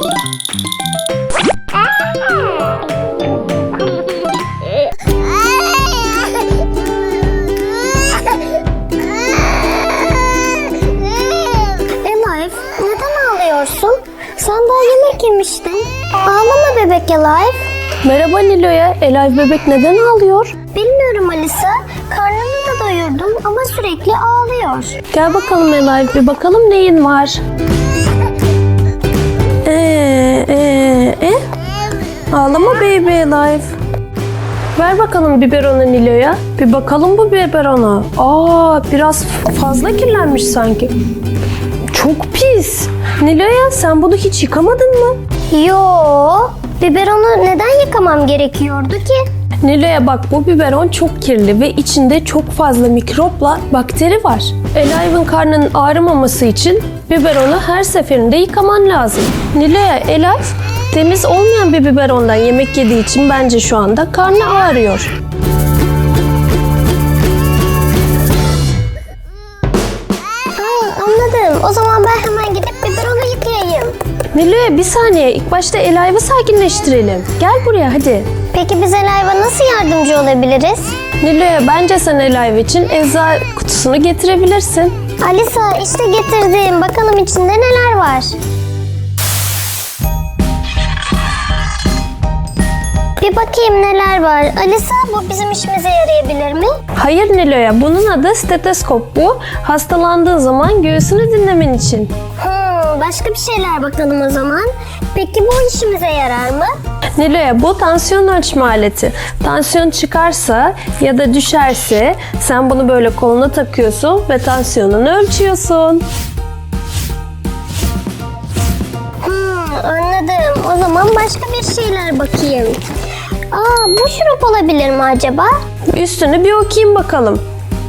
Elif neden ağlıyorsun? Sen daha yemek yemiştin. Ağlama bebek Elif. Merhaba Nilo'ya. Elay bebek neden ağlıyor? Bilmiyorum Alisa. Karnını da doyurdum ama sürekli ağlıyor. Gel bakalım Elay bir bakalım neyin var. Ee, e? Ağlama baby Elay. Ver bakalım biberonu Nilo'ya. Bir bakalım bu biberona. Aa biraz fazla kirlenmiş sanki. Çok pis. Nilo'ya sen bunu hiç yıkamadın mı? Yo, biberonu neden yıkamam gerekiyordu ki? Nilo'ya bak bu biberon çok kirli ve içinde çok fazla mikropla bakteri var. Elif'in karnının ağrımaması için biberonu her seferinde yıkaman lazım. Nilo'ya Elif temiz olmayan bir biberondan yemek yediği için bence şu anda karnı ağrıyor. Aa, anladım. O zaman ben hemen gidip biberonu yıkayayım. Nilo'ya bir saniye ilk başta Elif'i sakinleştirelim. Gel buraya hadi. Peki biz Elif'e nasıl yardımcı olabiliriz? Nilo'ya bence sen Elif için ecza kutusunu getirebilirsin. Alisa işte getirdim. Bakalım içinde neler var. Bir bakayım neler var. Alisa bu bizim işimize yarayabilir mi? Hayır Nilo'ya bunun adı steteskop bu. Hastalandığın zaman göğsünü dinlemen için. Hmm, başka bir şeyler bakalım o zaman. Peki bu işimize yarar mı? Nilo'ya bu tansiyon ölçme aleti. Tansiyon çıkarsa ya da düşerse sen bunu böyle koluna takıyorsun ve tansiyonunu ölçüyorsun. Hmm, anladım. O zaman başka bir şeyler bakayım. Aa, bu şurup olabilir mi acaba? Üstünü bir okuyayım bakalım.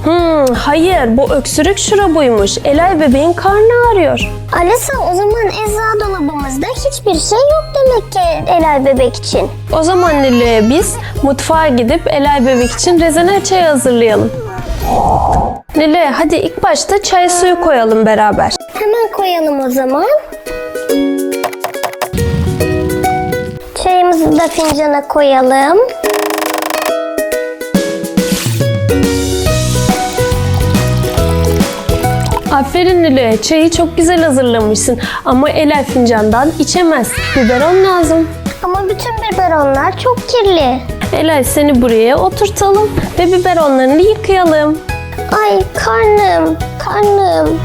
Hmm, hayır bu öksürük şurubuymuş. Elay bebeğin karnı ağrıyor. Alisa o zaman eczacı dolabımızda hiçbir şey yok demek ki Elay bebek için. O zaman Nilo'ya biz mutfağa gidip Elay bebek için rezene çay hazırlayalım. Nilo'ya hadi ilk başta çay suyu koyalım beraber. Hemen koyalım o zaman. Çayımızı da fincana koyalım. Aferin Nilo'ya çayı çok güzel hazırlamışsın ama Elay fincandan içemez. Biberon lazım. Ama bütün biberonlar çok kirli. Elay seni buraya oturtalım ve biberonlarını yıkayalım. Ay karnım, karnım.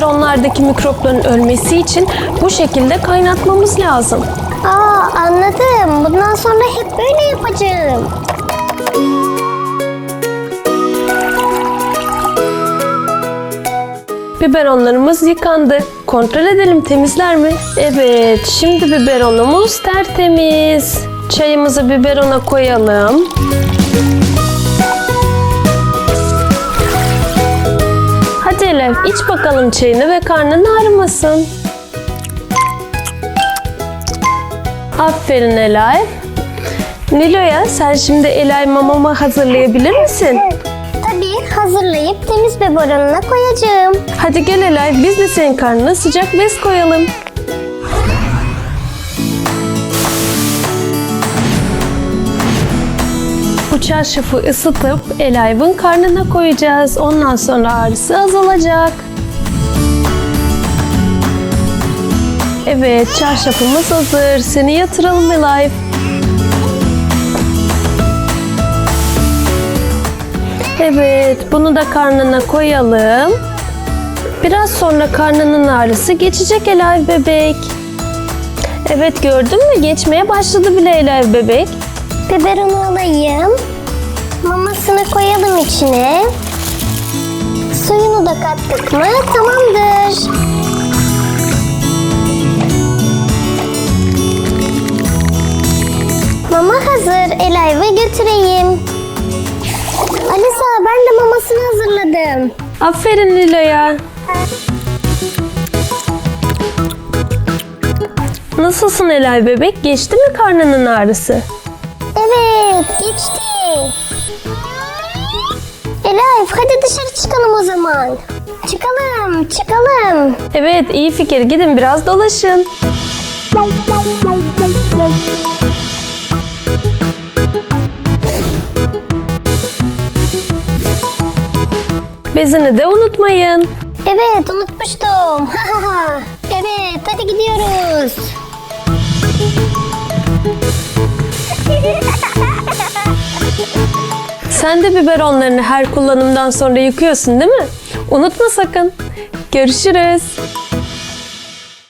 Nilo'ya biberonlardaki mikropların ölmesi için bu şekilde kaynatmamız lazım. Aa anladım. Bundan sonra hep böyle yapacağım. Biberonlarımız yıkandı. Kontrol edelim temizler mi? Evet, şimdi biberonumuz tertemiz. Çayımızı biberona koyalım. Elif iç bakalım çayını ve karnın ağrımasın. Aferin Elay. Nilo'ya sen şimdi Elay mamamı hazırlayabilir misin? Tabii hazırlayıp temiz biberonuna koyacağım. Hadi gel Elay biz de senin karnına sıcak bez koyalım. Çarşafı ısıtıp Elay'ın karnına koyacağız. Ondan sonra ağrısı azalacak. Evet çarşafımız hazır. Seni yatıralım Elay. Evet bunu da karnına koyalım. Biraz sonra karnının ağrısı geçecek Elay bebek. Evet gördün mü? Geçmeye başladı bile Elay bebek. Biberonu alayım. Mamasını koyalım içine. Suyunu da kattık mı tamamdır. Mama hazır. Elay ve götüreyim. Alisa ben de mamasını hazırladım. Aferin Lilo'ya. Nasılsın Elay bebek? Geçti mi karnının ağrısı? Evet, geçti. Elif, hadi dışarı çıkalım o zaman. Çıkalım, çıkalım. Evet iyi fikir. Gidin biraz dolaşın. Bezini de unutmayın. Evet, unutmuştum. evet, hadi gidiyoruz. Sen de biberonlarını her kullanımdan sonra yıkıyorsun değil mi? Unutma sakın. Görüşürüz.